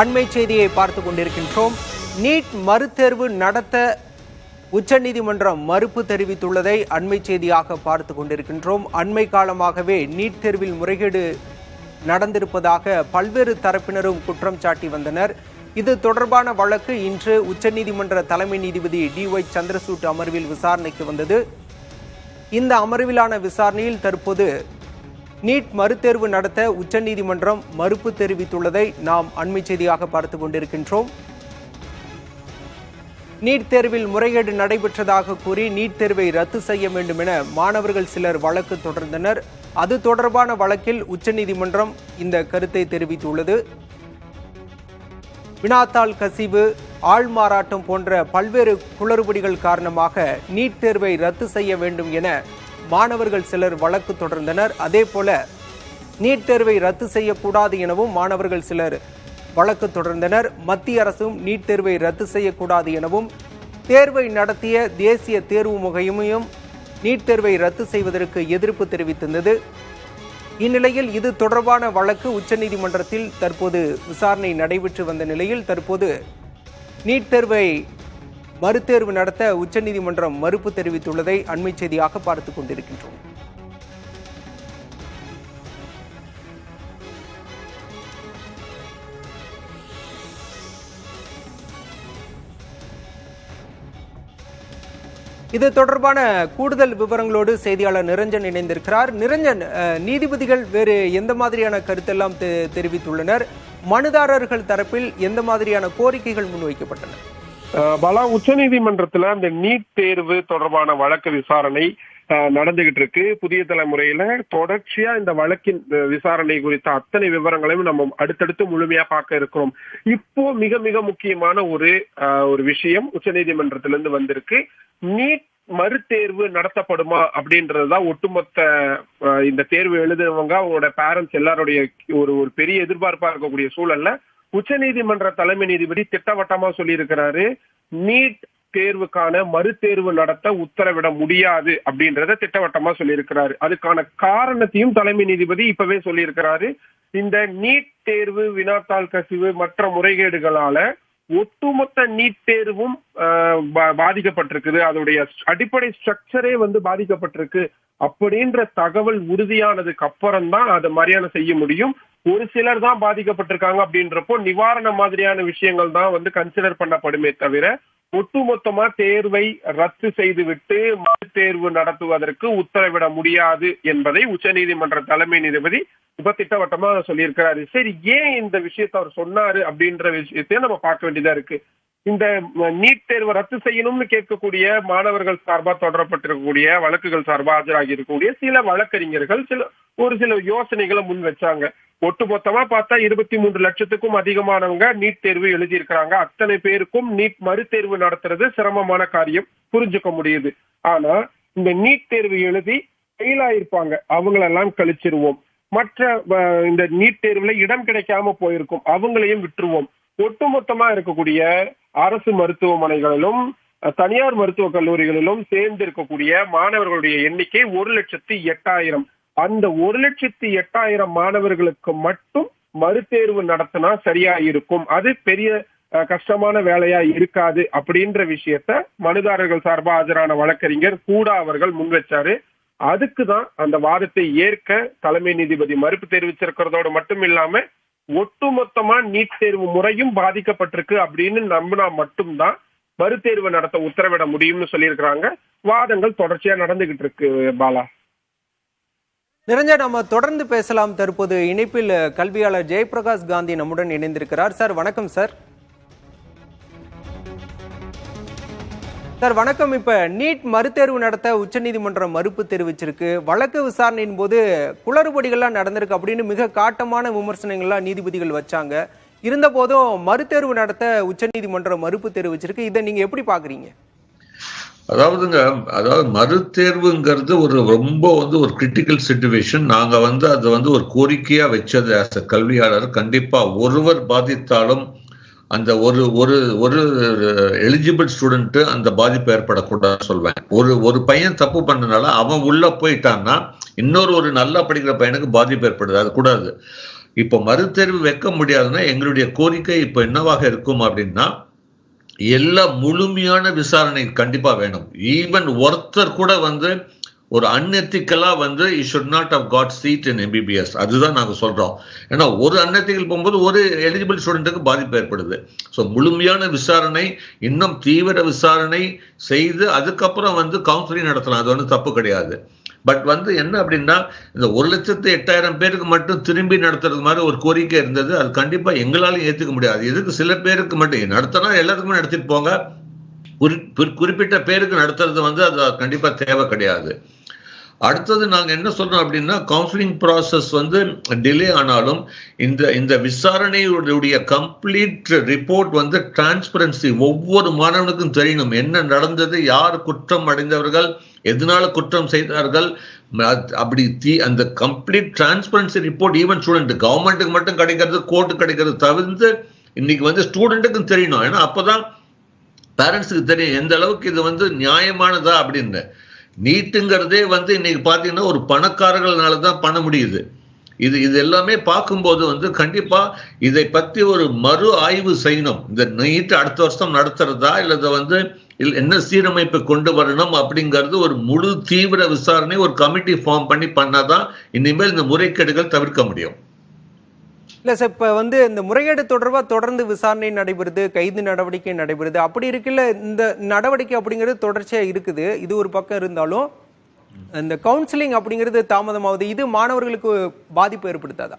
அண்மை செய்தியை பார்த்து கொண்டிருக்கின்றோம். நீட் மறுதேர்வு நடத்த உச்சநீதிமன்றம் மறுப்பு தெரிவித்துள்ளதை அண்மை செய்தியாக பார்த்து கொண்டிருக்கின்றோம். அண்மை காலமாகவே நீட் தேர்வில் முறைகேடு நடந்திருப்பதாக பல்வேறு தரப்பினரும் குற்றம் சாட்டி வந்தனர். இது தொடர்பான வழக்கு இன்று உச்சநீதிமன்ற தலைமை நீதிபதி டி ஒய் சந்திரசூட் அமர்வில் விசாரணைக்கு வந்தது. இந்த அமர்விலான விசாரணையில் தற்போது நீட் மறுதேர்வு நடத்த உச்சநீதிமன்றம் மறுப்பு தெரிவித்துள்ளதை நாம் அண்மை செய்தியாக பார்த்து கொண்டிருக்கின்றோம். நீட் தேர்வில் முறைகேடு நடைபெற்றதாக கூறி நீட் தேர்வை ரத்து செய்ய வேண்டும் என மாணவர்கள் சிலர் வழக்கு தொடர்ந்தனர். அது தொடர்பான வழக்கில் உச்சநீதிமன்றம் இந்த கருத்தை தெரிவித்துள்ளது. வினாத்தாள் கசிவு ஆள்மாறாட்டம் போன்ற பல்வேறு குளறுபடிகள் காரணமாக நீட் தேர்வை ரத்து செய்ய வேண்டும் என மாணவர்கள் சிலர் வழக்கு தொடர்ந்தனர். அதே போல நீட் தேர்வை ரத்து செய்யக்கூடாது எனவும் மாணவர்கள் சிலர் வழக்கு தொடர்ந்தனர். மத்திய அரசும் நீட் தேர்வை ரத்து செய்யக்கூடாது எனவும் தேர்வை நடத்திய தேசிய தேர்வு முகமையும் நீட் தேர்வை ரத்து செய்வதற்கு எதிர்ப்பு தெரிவித்திருந்தது. இந்நிலையில் இது தொடர்பான வழக்கு உச்சநீதிமன்றத்தில் தற்போது விசாரணை நடைபெற்று வந்த நிலையில் தற்போது நீட் தேர்வை மறுதேர்வு நடத்த உச்சநீதிமன்றம் மறுப்பு தெரிவித்துள்ளதை அண்மை செய்தியாக பார்த்துக் கொண்டிருக்கின்றோம். இது தொடர்பான கூடுதல் விவரங்களோடு செய்தியாளர் நிரஞ்சன் இணைந்திருக்கிறார். நிரஞ்சன் அஹ், நீதிபதிகள் வேறு எந்த மாதிரியான கருத்தெல்லாம் தெ- தெரிவித்துள்ளனர்? மனுதாரர்கள் தரப்பில் எந்த மாதிரியான கோரிக்கைகள் முன்வைக்கப்பட்டன? பாலா உச்சநீதிமன்றத்துல அந்த நீட் தேர்வு தொடர்பான வழக்கு விசாரணை அஹ், நடந்துகிட்டு இருக்கு. புதிய தலைமுறையில தொடர்ச்சியா இந்த வழக்கின் விசாரணை குறித்த அத்தனை விவரங்களையும் நம்ம அடுத்தடுத்து முழுமையா பார்க்க இருக்கிறோம். இப்போ மிக மிக முக்கியமான ஒரு ஒரு விஷயம் உச்சநீதிமன்றத்திலிருந்து வந்திருக்கு. நீட் மறுதேர்வு நடத்தப்படுமா அப்படின்றதுதான் ஒட்டுமொத்த இந்த தேர்வு எழுதுனவங்க அவங்களோட பேரண்ட்ஸ் எல்லாருடைய ஒரு ஒரு பெரிய எதிர்பார்ப்பா இருக்கக்கூடிய சூழல்ல உச்சநீதிமன்ற தலைமை நீதிபதி திட்டவட்டமா சொல்லியிருக்கிறாரு நீட் தேர்வுக்கான மறுதேர்வு நடத்த உத்தரவிட முடியாது அப்படின்றத திட்டவட்டமா சொல்லியிருக்கிறாரு. அதுக்கான காரணத்தையும் தலைமை நீதிபதி இப்பவே சொல்லியிருக்கிறாரு. இந்த நீட் தேர்வு வினாத்தாள் கசிவு மற்ற முறைகேடுகளால ஒட்டுமொத்த நீட் தேர்வும் ஆஹ், பா- பாதிக்கப்பட்டிருக்குது. அதோடைய அடிப்படை ஸ்ட்ரக்சரே வந்து பாதிக்கப்பட்டிருக்கு. அப்படின்ற தகவல் உறுதியானதுக்கு அப்புறம் தான் அதை மரியாதை செய்ய முடியும். ஒரு சிலர் தான் பாதிக்கப்பட்டிருக்காங்க அப்படின்றப்போ நிவாரண மாதிரியான விஷயங்கள் தான் வந்து கன்சிடர் பண்ணப்படுமே தவிர ஒட்டுமொத்தமா தேர்வை ரத்து செய்துவிட்டு மறு தேர்வு நடத்துவதற்கு உத்தரவிட முடியாது என்பதை உச்சநீதிமன்ற தலைமை நீதிபதி இப்ப திட்டவட்டமா சொல்லியிருக்கிறாரு. சரி ஏன் இந்த விஷயத்தை அவர் சொன்னாரு அப்படின்ற விஷயத்தையும் நம்ம பார்க்க வேண்டியதா இருக்கு. இந்த நீட் தேர்வை ரத்து செய்யணும்னு கேட்கக்கூடிய மாணவர்கள் சார்பா தொடரப்பட்டிருக்கக்கூடிய வழக்குகள் சார்பா ஆஜராகி இருக்கக்கூடிய சில வழக்கறிஞர்கள் சில ஒரு சில யோசனைகளை முன் வச்சாங்க. ஒட்டுமொத்தமா பார்த்தா இருபத்தி மூன்று லட்சத்துக்கும் அதிகமானவங்க நீட் தேர்வு எழுதியிருக்கிறாங்க. அத்தனை பேருக்கும் நீட் மறுதேர்வு நடத்துறது சிரமமான காரியம். புரிஞ்சுக்க முடியுது. ஆனா இந்த நீட் தேர்வு எழுதி ஃபெயிலாயிருப்பாங்க அவங்களெல்லாம் கழிச்சிருவோம். மற்ற இந்த நீட் தேர்வுல இடம் கிடைக்காம போயிருக்கும். அவங்களையும் விட்டுருவோம். ஒட்டுமொத்தமா இருக்கக்கூடிய அரசு மருத்துவமனைகளிலும் தனியார் மருத்துவக் கல்லூரிகளிலும் சேர்ந்து இருக்கக்கூடிய மாணவர்களுடைய எண்ணிக்கை ஒரு லட்சத்தி எட்டாயிரம். அந்த ஒரு லட்சத்தி எட்டாயிரம் மாணவர்களுக்கு மட்டும் மறுதேர்வு நடத்தினா சரியா இருக்கும். அது பெரிய கஷ்டமான வேலையா இருக்காது அப்படின்ற விஷயத்த மனுதாரர்கள் சார்பா ஆஜரான வழக்கறிஞர் கூட அவர்கள் முன்வச்சாரு. அதுக்கு தான் அந்த வாதத்தை ஏற்க தலைமை நீதிபதி மறுப்பு தெரிவிச்சிருக்கிறதோடு மட்டும் இல்லாம ஒட்டுமொத்தமா நீட் தேர்வு முறையும் பாதிக்கப்பட்டிருக்கு அப்படின்னு நம்பினா மட்டும்தான் மறுதேர்வு நடத்த உத்தரவிட முடியும்னு சொல்லியிருக்கிறாங்க. வாதங்கள் தொடர்ச்சியா நடந்துகிட்டு இருக்கு பாலா. நிரஞ்சன் நம்ம தொடர்ந்து பேசலாம். தற்போது இணைப்பில் கல்வியாளர் ஜெயபிரகாஷ் காந்தி நம்முடன் இணைந்திருக்கிறார். சார் வணக்கம் சார். சார் வணக்கம். இப்ப நீட் மறுதேர்வு நடத்த உச்சநீதிமன்றம் மறுப்பு தெரிவிச்சிருக்கு. வழக்கு விசாரணையின் போது குளறுபடிகள்லாம் நடந்திருக்கு அப்படின்னு மிக காட்டமான விமர்சனங்கள்லாம் நீதிபதிகள் வச்சாங்க. இருந்த போதும் மறுதேர்வு நடத்த உச்சநீதிமன்றம் மறுப்பு தெரிவிச்சிருக்கு. இதை நீங்க எப்படி பாக்குறீங்க? அதாவதுங்க அதாவது மறுதேர்வுங்கிறது ஒரு ரொம்ப வந்து ஒரு கிரிட்டிக்கல் சுச்சுவேஷன் நாங்க வந்து அதை வந்து ஒரு கோரிக்கையா வச்சது ஆஸ் அ கல்வியாளர். கண்டிப்பா ஒருவர் பாதித்தாலும் அந்த ஒரு ஒரு ஒரு எலிஜிபிள் ஸ்டூடெண்ட்டு அந்த பாதிப்பு ஏற்படக்கூடாதுன்னு சொல்வேன். ஒரு ஒரு பையன் தப்பு பண்ணனால அவன் உள்ள போயிட்டான்னா இன்னொரு ஒரு நல்லா படிக்கிற பையனுக்கு பாதிப்பு ஏற்படுது. அது கூடாது. இப்போ மறுதேர்வு வைக்க முடியாதுன்னா எங்களுடைய கோரிக்கை இப்போ என்னவாக இருக்கும் அப்படின்னா எல்லா முழுமையான விசாரணை கண்டிப்பாக வேணும். ஈவன் ஒருத்தர் கூட வந்து ஒரு அன்எத்திக்கலா வந்து he should not have got seat in MBBS அதுதான் நாங்கள் சொல்றோம். ஏன்னா ஒரு அன்எத்திக்கல் போகும்போது ஒரு எலிஜிபிள் ஸ்டூடெண்ட்டுக்கு பாதிப்பு ஏற்படுது. ஸோ முழுமையான விசாரணை இன்னும் தீவிர விசாரணை செய்து அதுக்கப்புறம் வந்து கவுன்சிலிங் நடத்தலாம். அது வந்து தப்பு கிடையாது. பட் வந்து என்ன அப்படின்னா இந்த ஒரு லட்சத்து எட்டாயிரம் பேருக்கு மட்டும் திரும்பி நடத்துறது மாதிரி ஒரு கோரிக்கை இருந்தது. அது கண்டிப்பாக எங்களாலும் ஏற்றுக்க முடியாது. இதுக்கு சில பேருக்கு மட்டும் நடத்தினா எல்லாத்துக்குமே நடத்திட்டு போங்க. குறிப்பிட்ட பேருக்கு நடத்துறது வந்து அது கண்டிப்பாக தேவை கிடையாது. அடுத்தது நாங்கள் என்ன சொல்றோம் அப்படின்னா கவுன்சிலிங் ப்ராசஸ் வந்து டிலே ஆனாலும் இந்த இந்த விசாரணையுடைய கம்ப்ளீட் ரிப்போர்ட் வந்து டிரான்ஸ்பரன்சி ஒவ்வொரு மாணவனுக்கும் தெரியணும். என்ன நடந்தது யார் குற்றம் அடைந்தவர்கள் எதனால குற்றம் செய்தார்கள் அப்படி தீ அந்த complete transparency report even student கவர்மெண்ட்டுக்கு மட்டும் கிடைக்கிறது கோர்ட்டு கிடைக்கிறது தவிர்த்து இன்னைக்கு வந்து ஸ்டூடெண்ட்டுக்கும் தெரியணும். ஏன்னா அப்போதான் பேரண்ட்ஸுக்கு தெரியும் எந்த அளவுக்கு இது வந்து நியாயமானதா அப்படின்னு. நீட்டுங்கிறதே வந்து இன்னைக்கு பார்த்தீங்கன்னா ஒரு பணக்காரர்களால தான் பண்ண முடியுது. இது இது எல்லாமே பார்க்கும்போது வந்து கண்டிப்பா இதை பத்தி ஒரு மறு ஆய்வு செய்யணும். இந்த நீட் அடுத்த வருஷம் நடத்துறதா இதை வந்து என்ன சீரமைப்பு கொண்டு வரணும் அப்படிங்கிறது ஒரு முழு தீவிர விசாரணை ஒரு கமிட்டி ஃபார்ம் பண்ணி பண்ணாதான் இனிமேல் இந்த முறைகேடுகள் தவிர்க்க முடியும். இல்லை சார் இப்போ வந்து இந்த முறைகேடு தொடர்பாக தொடர்ந்து விசாரணை நடைபெறுது கைது நடவடிக்கை நடைபெறுது. அப்படி இருக்குல்ல இந்த நடவடிக்கை அப்படிங்கிறது தொடர்ச்சியாக இருக்குது. இது ஒரு பக்கம் இருந்தாலும் இந்த கவுன்சிலிங் அப்படிங்கிறது தாமதமாகுது. இது மாணவர்களுக்கு பாதிப்பு ஏற்படுத்தாதா?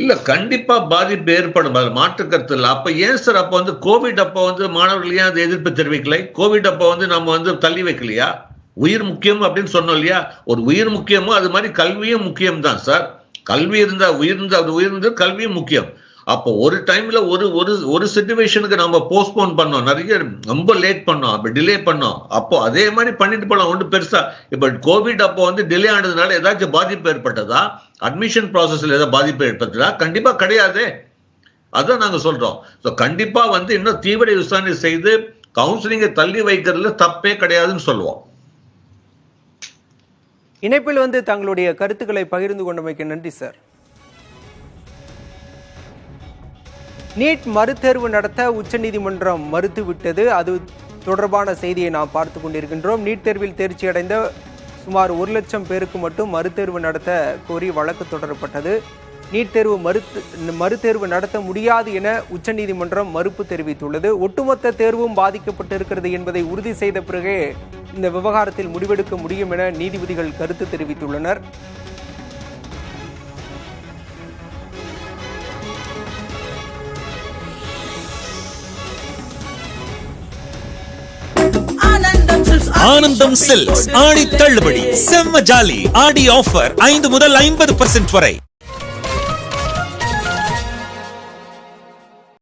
இல்ல கண்டிப்பா பாதிப்பு ஏற்படும். மாற்று கருத்து இல்லை. அப்ப ஏன் சார் அப்ப வந்து கோவிட் அப்ப வந்து மாணவர்கள் ஏன் அதை எதிர்ப்பு தெரிவிக்கலை? கோவிட் அப்ப வந்து நம்ம வந்து தள்ளி வைக்கலையா? உயிர் முக்கியம் அப்படின்னு சொன்னோம் இல்லையா? ஒரு உயிர் முக்கியமோ அது மாதிரி கல்வியும் முக்கியம் தான் சார். கல்வி இருந்தா உயர்ந்து அது உயர்ந்து கல்வியும் முக்கியம். அப்போ ஒரு டைம்ல ஒரு ஒரு ஒரு சுச்சுவேஷனுக்கு நம்ம போஸ்ட்போன் பண்ணோம். நிறைய ரொம்ப லேட் பண்ணோம். அப்ப டிலே பண்ணோம். அப்போ அதே மாதிரி பண்ணிட்டு போலாம். ஒன்றும் பெருசா. இப்ப கோவிட் அப்போ வந்து டிலே ஆனதுனால ஏதாச்சும் பாதிப்பு ஏற்பட்டதா? அட்மிஷன் ப்ராசஸ்ல ஏதாவது பாதிப்பு ஏற்பட்டதா? கண்டிப்பா கிடையாதே. அதான் நாங்க சொல்றோம். ஸோ கண்டிப்பா வந்து இன்னும் தீவிர விசாரணை செய்து கவுன்சிலிங்கை தள்ளி வைக்கிறதுல தப்பே கிடையாதுன்னு சொல்லுவோம். இணைப்பில் வந்து தங்களுடைய கருத்துக்களை பகிர்ந்து கொண்டமைக்கு நன்றி சார். நீட் மறுதேர்வு நடத்த உச்சநீதிமன்றம் மறுத்துவிட்டது. அது தொடர்பான செய்தியை நாம் பார்த்து கொண்டிருக்கின்றோம். நீட் தேர்வில் தேர்ச்சி அடைந்த சுமார் ஒரு லட்சம் பேருக்கு மட்டும் மறுதேர்வு நடத்த கோரி வழக்கு தொடரப்பட்டது. நீட் தேர்வு மறுத்து மறுதேர்வு நடத்த முடியாது என உச்சநீதிமன்றம் மறுப்பு தெரிவித்துள்ளது. ஒட்டுமொத்த தேர்வும் பாதிக்கப்பட்டிருக்கிறது என்பதை உறுதி செய்த பிறகே இந்த விவகாரத்தில் முடிவெடுக்க முடியும் என நீதிபதிகள் கருத்து தெரிவித்துள்ளனர். ஆனந்தம் சில்க்ஸ் ஆடி தள்ளுபடி செம்ம ஜாலி ஆடி ஆஃபர் ஐந்து முதல் ஐம்பது வரை.